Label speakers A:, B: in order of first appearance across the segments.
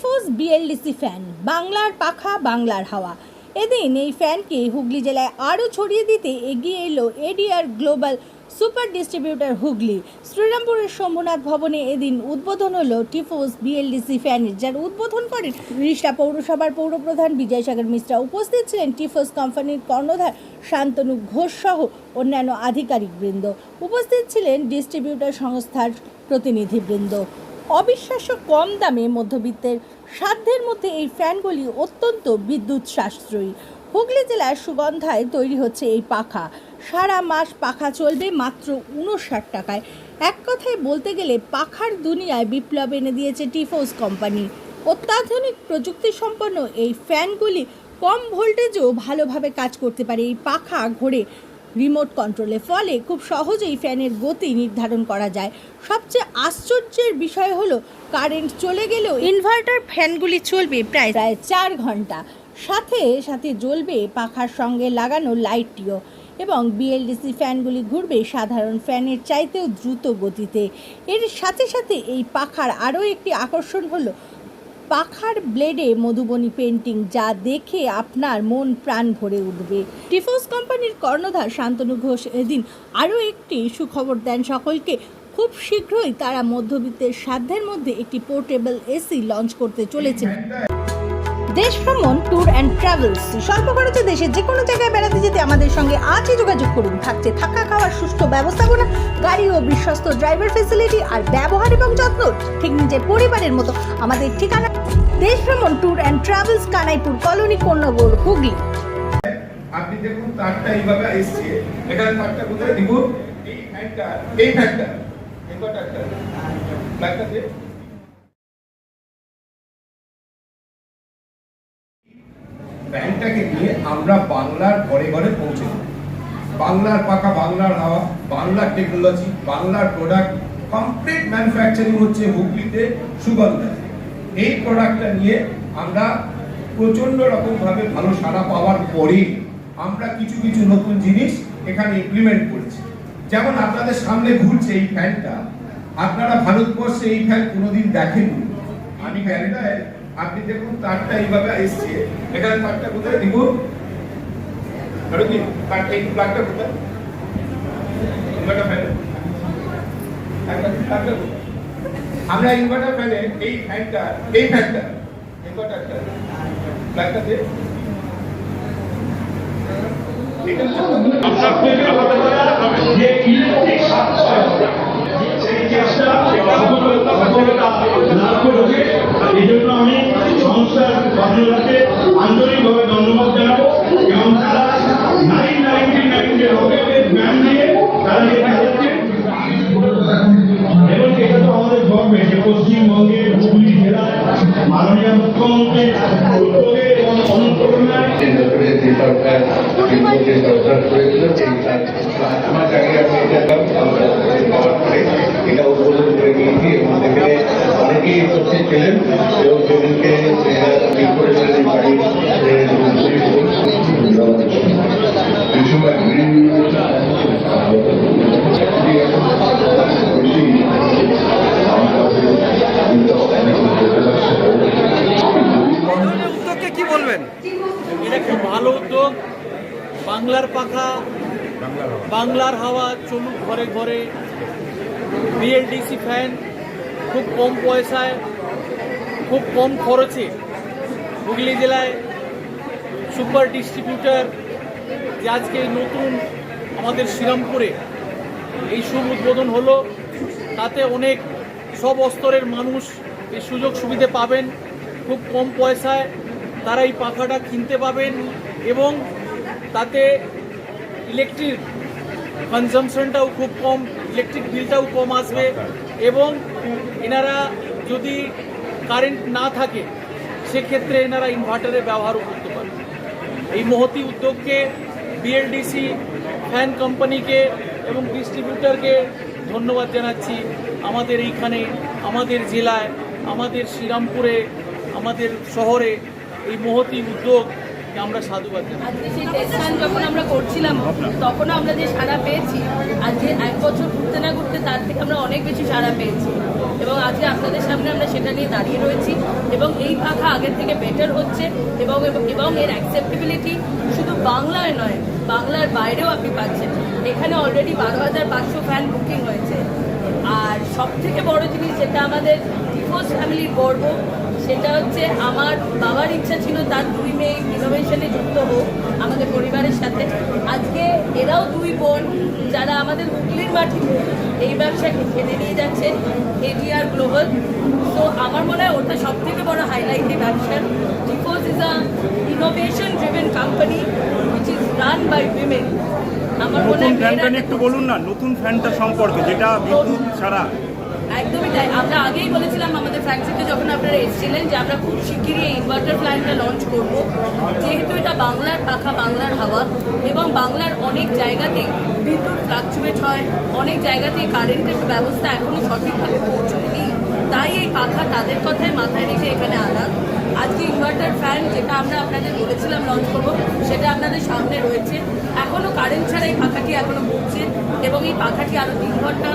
A: টিফোস BLDC fan. বাংলার পাখা, বাংলার হাওয়া। এদিন এই ফ্যানকে হুগলি জেলায় আরও ছড়িয়ে দিতে এগিয়ে এলো ADR global super distributor Hooghly. শ্রীরামপুরের Shambhunath ভবনে এদিন উদ্বোধন হলো টিফোস বিএলডিসি ফ্যানের যার উদ্বোধন করেন রিষ্টা পৌরসভার পৌরপ্রধান বিজয় সাগর মিশ্রা। উপস্থিত ছিলেন টিফোস কোম্পানির কর্ণধার শান্তনু ঘোষ সহ অন্যান্য আধিকারিকবৃন্দ। উপস্থিত ছিলেন ডিস্ট্রিবিউটার সংস্থার প্রতিনিধিবৃন্দ। অবিশ্বাস্য কম দামে মধ্যবিত্তের সাধ্যের মধ্যে এই ফ্যানগুলি অত্যন্ত বিদ্যুৎ সাশ্রয়ী হুগলি জেলার সুগন্ধায় তৈরি হচ্ছে এই পাখা। সারা মাস পাখা চলবে মাত্র উনষাট টাকায়। এক কথায় বলতে গেলে পাখার দুনিয়ায় বিপ্লব এনে দিয়েছে টিফোস কোম্পানি। অত্যাধুনিক প্রযুক্তি সম্পন্ন এই ফ্যানগুলি কম ভোল্টেজেও ভালোভাবে কাজ করতে পারে এই পাখা ঘোরে। রিমোট কন্ট্রোলে ফলে খুব সহজেই ফ্যানের গতি নির্ধারণ করা যায়। সবচেয়ে আশ্চর্যের বিষয় হলো কারেন্ট চলে গেলেও ইনভার্টার ফ্যানগুলি চলবে প্রায় প্রায় চার ঘণ্টা। সাথে সাথে জ্বলবে পাখার সঙ্গে লাগানো লাইটটিও। এবং বিএলডিসি ফ্যানগুলি ঘুরবে সাধারণ ফ্যানের চাইতেও দ্রুত গতিতে। এর সাথে সাথে এই পাখার আরও একটি আকর্ষণ হলো পাখার ব্লেডে মধুবনী পেন্টিং যা দেখে আপনার মন প্রাণ ভরে উঠবে। টিফোস কোম্পানির কর্ণধার শান্তনু ঘোষ এদিন আরও একটি সুখবর দেন সকলকে। খুব শীঘ্রই তারা মধ্যবিত্তের সাধ্যের মধ্যে একটি পোর্টেবল এসি লঞ্চ করতে চলেছেন দেশ ভ্রমণ ট্যুর অ্যান্ড ট্রাভেলস স্বল্প খরচে দেশে যে কোনো জায়গায় বেড়াতে যেতে আমাদের সঙ্গে আজই যোগাযোগ করুন। থাকছে থাকা খাওয়ার সুষ্ঠু ব্যবস্থাপনা, গাড়ি ও বিশ্বস্ত ড্রাইভার ফেসিলিটি আর ব্যবহার এবং যত্ন। ঠিক নিজের পরিবারের মতো আমাদের ঠিকানা। দেশ ভ্রমণ tour and travels Kanaipur colony কন্যগোল Hooghly.
B: আপনি দেখুন তারটা এইভাবে এসছে। এখানে তারটা কোথায়? দিব এই এই দিয়ে ফ্যানটাকে নিয়ে আমরা বাংলার ঘরে ঘরে পৌঁছে। বাংলার পাকা, বাংলার হাওয়া, বাংলার টেকনোলজি বাংলার প্রোডাক্ট কমপ্লিট ম্যানুফ্যাকচারিং হচ্ছে হুগলিতে সুগন্ধা। এই প্রোডাক্টটা নিয়ে আমরা প্রচণ্ড রকমভাবে ভালো সাড়া পাওয়ার পরে আমরা কিছু কিছু নতুন জিনিস এখানে ইমপ্লিমেন্ট করেছি। যেমন আপনাদের সামনে ঘুরছে এই ফ্যানটা আপনারা ভারতবর্ষে এই ফ্যান কোনোদিন দেখেননি। আমি ফ্যানটায় আপনি দেখুন তারটা এইভাবে এসছে এখানে তারটা কোথায় দিব ধরো কি তারটা এই প্লাগটা কোথায় ইনভার্টার ফ্যান? আমরা ইনভার্টার ফ্যানে এই ফ্যানটা এই ফ্যানটা ইনভার্টারটা প্লাগটা দিয়ে এটা
C: এই জন্য আমি সংস্থার কর্মীদেরকে আন্তরিকভাবে ধন্যবাদ জানাব এবং তারা নাইন নাইনটি নাইন যে রকেটের ব্যান নিয়ে তারা এটা হচ্ছে এবং এটা তো আমাদের গর্বে যে পশ্চিমবঙ্গের হুগলি জেলায় মাননীয় মুখ্যমন্ত্রীর উদ্যোগে এবং
D: সরকার সরকার করেছিল সেই মাস আগে আমি এটা পাওয়ার পরে এটা উদ্বোধন করে নিয়েছি এবং সেখানে অনেকেই উপস্থিত এবং সেদিনকে ঠিক করেছিলেন এই বাড়ির
E: ধরনের উদ্যোগকে কি বলবেন?
F: এটা খুব ভালো উদ্যোগ। বাংলার পাখা বাংলার হাওয়া চলুক ঘরে ঘরে। বিএলডিসি ফ্যান খুব কম পয়সায় খুব কম খরচে হুগলি জেলায় সুপার ডিস্ট্রিবিউটার যে আজকে নতুন আমাদের শ্রীরামপুরে এই শুভ উদ্বোধন হলো তাতে অনেক সব স্তরের মানুষ এই সুযোগ সুবিধে পাবেন। খুব কম পয়সায় তারা এই পাখাটা কিনতে পাবেন এবং তাতে ইলেকট্রিক কনজামশনটাও খুব কম ইলেকট্রিক বিলটাও কম আসবে এবং এনারা যদি কারেন্ট না থাকে, সেক্ষেত্রে এনারা ইনভার্টারের ব্যবহারও করতে পারে এই মহতি উদ্যোগকে বিএলডিসি ফ্যান কোম্পানিকে এবং ডিস্ট্রিবিউটরকে ধন্যবাদ জানাচ্ছি। আমাদের এইখানে, আমাদের জেলায়, আমাদের শ্রীরামপুরে, আমাদের শহরে এই মহতি উদ্যোগ আমরা সাধুবাদ
G: সেই যখন আমরা করছিলাম, তখনও আমরা যে সাড়া পেয়েছি আজকে এক বছর ঘুরতে না ঘুরতে তার থেকে আমরা অনেক বেশি সাড়া পেয়েছি। এবং আজকে আপনাদের সামনে আমরা সেটা নিয়ে দাঁড়িয়ে রয়েছি এবং এই ভাষা আগের থেকে বেটার হচ্ছে এবং এবং এর অ্যাকসেপ্টেবিলিটি শুধু বাংলায় নয়, বাংলার বাইরেও আপনি পাচ্ছেন। এখানে অলরেডি বারো হাজার পাঁচশো ফ্যান বুকিং হয়েছে। আর সব থেকে বড় জিনিস যেটা আমাদের ডিভোর্স ফ্যামিলির গর্ব। সেটা হচ্ছে আমার বাবার ইচ্ছা ছিল তার দুই মেয়ে ইনোভেশনে যুক্ত হোক আমাদের পরিবারের সাথে। আজকে এরাও দুই বোন যারা আমাদের হুগলির মাটিতে এই ব্যবসাকে টেনে নিয়ে যাচ্ছে এডিআর গ্লোবাল তো আমার মনে হয় ওটা সব থেকে বড় হাইলাইট এই ব্যবসার। Divorce is a innovation driven company which is run by women আমার মনে হয়
H: একটু বলুন না নতুন ফ্যানটা সম্পর্কে যেটা বিদ্যুৎ ছাড়া
G: একদমই তাই। আমরা আগেই বলেছিলাম আমাদের ফ্যাক্টরিতে যখন আপনারা এসেছিলেন যে আমরা খুব শিগগিরই এই ইনভার্টার প্ল্যানটা লঞ্চ করব। যেহেতু এটা বাংলার পাখা, বাংলার হাওয়া এবং বাংলার অনেক জায়গাতেই বিদ্যুৎ ফ্লাকচুয়েট হয়, অনেক জায়গাতেই কারেন্টের ব্যবস্থা এখনও সঠিকভাবে পৌঁছয়নি। তাই এই পাখা তাদের কথায় মাথায় রেখে এখানে আনা। আজকে ইনভার্টার ফ্যান যেটা আমরা আপনাদের বলেছিলাম লঞ্চ করব, সেটা আপনাদের সামনে রয়েছে। এখনও কারেন্ট ছাড়া এই পাখাটি এখনও ঘুরছে এবং এই পাখাটি আরও তিন ঘণ্টা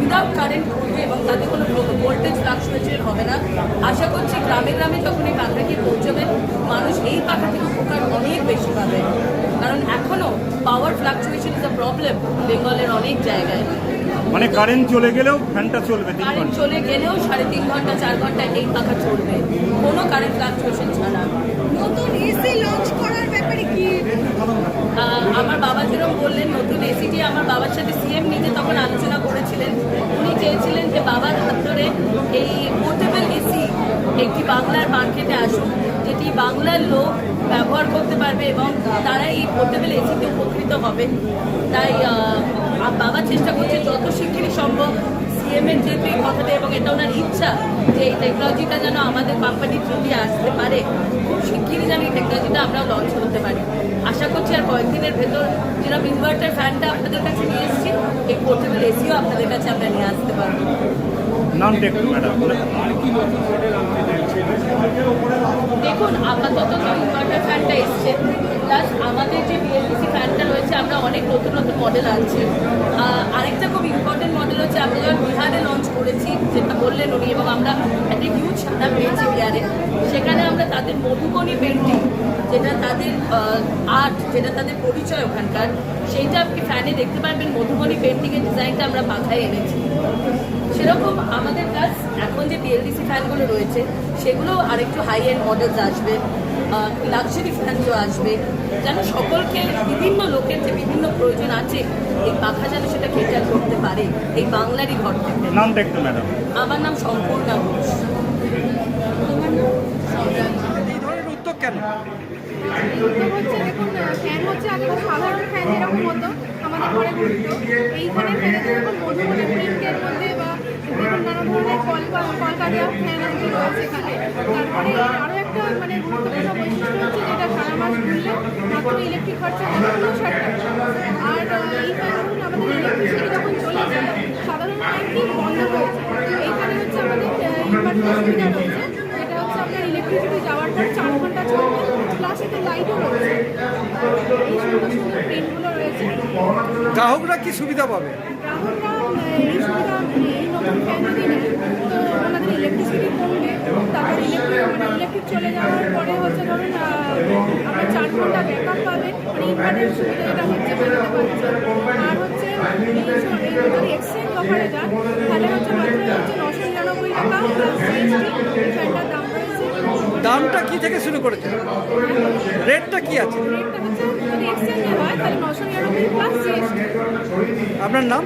G: উইদাউট কারেন্ট ঘুরবে এবং তাতে কোনো ভোল্টেজ ফ্লাকচুয়েশন হবে না। আশা করছি গ্রামে গ্রামে যখন এই পাখাটি পৌঁছবে, মানুষ এই পাখা থেকে উপকার অনেক বেশি পাবে। কারণ এখনও power fluctuation is a problem বেঙ্গলের অনেক জায়গায়।
H: মানে কারেন্ট চলে গেলেও ফ্যানটা চলবে তিন
G: কারেন্ট
H: ঘণ্টা।
G: চলে গেলেও সাড়ে তিন ঘণ্টা চার ঘণ্টা এই পাখা চলবে। কোনো কারেন্ট ফ্লাকচুয়েশন ছাড়া।
A: নতুন এসি লঞ্চ করার ব্যাপারে কি?
G: আমার বাবা যেরকম বললেন নতুন এসিটি আমার বাবার সাথে সিএম নিজে তখন আলোচনা করেছিলেন। উনি চেয়েছিলেন যে বাবার হাত ধরে এই পোর্টেবল এসি একটি বাংলার মার্কেটে আসুক যেটি বাংলার লোক ব্যবহার করতে পারবে এবং তারা এই পোর্টেবল এসিতে উপকৃত হবে। তাই আহ, আ- বাবা চেষ্টা করছে যত শিগগিরই সম্ভব সিএমের এই কথাটা এবং এটা ওনার ইচ্ছা যে এই টেকনোলজিটা যেন আমাদের কোম্পানির থ্রুতে আসতে পারে খুব শিগগিরই যেন এই টেকনোলজিটা আমরাও লঞ্চ করতে পারি। আশা করছি আর কয়েকদিনের ভেতর যেরকম ইনভার্টার ফ্যানটা আপনাদের কাছে নিয়ে এসেছি এই পোর্টেবল এসিও আপনাদের কাছে আমরা নিয়ে আসতে পারব। দেখুন আপাতত তো ইনভার্টার ফ্যানটা এসছে। প্লাস আমাদের যে বিএলডিসি ফ্যানটা রয়েছে, আমরা অনেক নতুন নতুন মডেল আনছি। আরেকটা খুব ইম্পর্টেন্ট মডেল হচ্ছে, আমরা যখন বিহারে লঞ্চ করেছি, যেটা বললেন উনি, এবং আমরা একটা হিউজ সাদা পেয়েছি বিহারে, সেখানে আমরা তাদের মধুবনী পেন্টিং যেটা তাদের আর্ট যেটা তাদের পরিচয় ওখানকার, সেইটা আপনি ফ্যানে দেখতে পারবেন। মধুবনী পেন্টিংয়ের ডিজাইনটা আমরা পাখায় এনেছি। সেরকম আমাদের কাজ এখন যে বিএলডিসি ফ্যানগুলো রয়েছে, সেগুলো আরেকটু হাই এন্ড মডেলস আসবে। লাক্সারি ফ্যানও আসবে। যেন সকলকে বিভিন্ন লোকের যে বিভিন্ন প্রয়োজন আছে এই পাখা যেন সেটা কেটার করতে পারে এই বাংলারই ঘর থেকে।
H: নামটা একটু ম্যাডাম।
G: আমার নাম সম্পূর্ণা ঘোষ।
E: উদ্যোগ কেন?
B: ফ্যান হচ্ছে আগে সাধারণ ফ্যান যেরকম হতো আমাদের ঘরে ঘুরতো। এইখানে ফ্যানে যেরকম মধুবনী প্রিন্টের মধ্যে বা বিভিন্ন নানা ধরনের কলকা দেওয়া ফ্যান আর রয়েছে এখানে তারপরে আরও একটা মানে গুরুত্বপূর্ণ বৈশিষ্ট্য হচ্ছে যেটা সারা মাস ঘুরলে মাত্র ইলেকট্রিক খরচা টাকা। আর এই আমাদের ইলেকট্রিসিটি যখন চলে যায় সাধারণ ফ্যানটি বন্ধ হয়ে যায়। এইখানে হচ্ছে আমাদের ইনভার্টার সুবিধা রয়েছে। যেটা হচ্ছে আপনার ইলেকট্রিসিটি যাওয়ার পর চার ঘণ্টা চলবে প্লাস এতে লাইটও রয়েছে। এই প্রিন্টগুলো রয়েছে।
E: গ্রাহকরা কি সুবিধা পাবে?
B: গ্রাহকরা ইলেকট্রিসিটি কমবে ইলেকট্রিক পরে হচ্ছে চার ঘণ্টা ব্যাকআপ পাবেন মানে ইনভার্টার সুবিধা হচ্ছে আর হচ্ছে যদি এক্সচেঞ্জ তাহলে হচ্ছে মাত্র হচ্ছে নশো নিরানব্বই টাকা ফ্যানটার দাম
E: দামটা কি থেকে শুরু করেছে? রেটটা কি আছে?
B: রেটটা যদি
E: আপনার নাম?